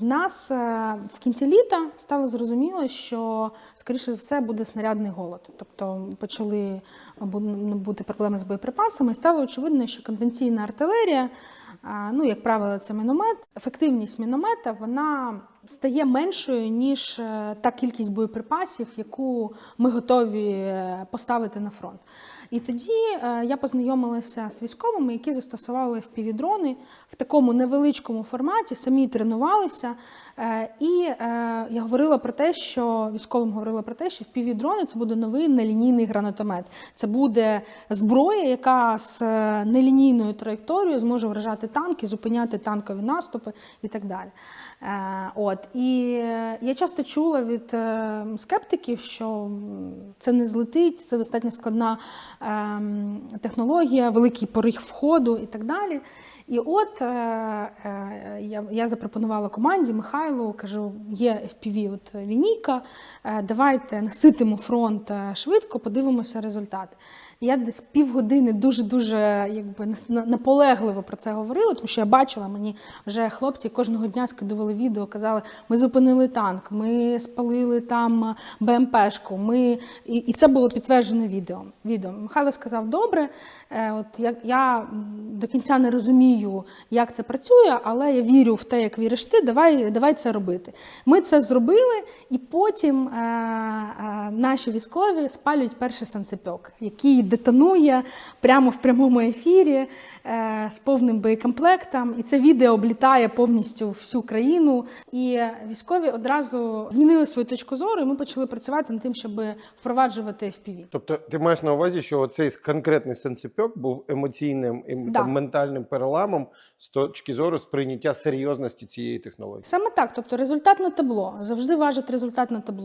В нас е, в кінці літа стало зрозуміло, що скоріше за все буде снарядний голод. Тобто почали бути проблеми з боєприпасами, і стало очевидно, що конвенційна артилерія, ну як правило, це міномет. Ефективність міномета вона стає меншою ніж е, та кількість боєприпасів, яку ми готові е, поставити на фронт. І тоді е, я познайомилася з військовими, які застосували впівдрони в такому невеличкому форматі, самі тренувалися. І я говорила про те, що військовим говорила про те, що впівдрони це буде новий нелінійний гранатомет. Це буде зброя, яка з нелінійною траєкторією зможе вражати танки, зупиняти танкові наступи і так далі. От і е, я часто чула від е, скептиків, що це не злетить, це достатньо складна ем, технологія, великий поріг входу і так далі. І от е, я, я запропонувала команді Михайлу, кажу, є FPV от лінійка, е, давайте наситимо фронт е, швидко, подивимося результати. Я десь півгодини дуже-дуже якби наполегливо про це говорила, тому що я бачила, мені вже хлопці кожного дня скидували відео, казали, ми зупинили танк, ми спалили там БМПшку. Ми... І, і це було підтверджене відео. відео. Михайло сказав, добре, е, от я, я до кінця не розумію, як це працює, але я вірю в те, як віриш ти, давай, давай це робити. Ми це зробили, і потім е, е, наші військові спалюють перший санцепьок, який детонує прямо в прямому ефірі е, з повним боєкомплектом. І це відео облітає повністю всю країну. І військові одразу змінили свою точку зору, і ми почали працювати над тим, щоб впроваджувати FPV. Тобто, ти маєш на увазі, що цей конкретний сенсипьок був емоційним і Да. Ментальним переламом з точки зору сприйняття серйозності цієї технології. Саме так, тобто результат на табло завжди важить результат на табло.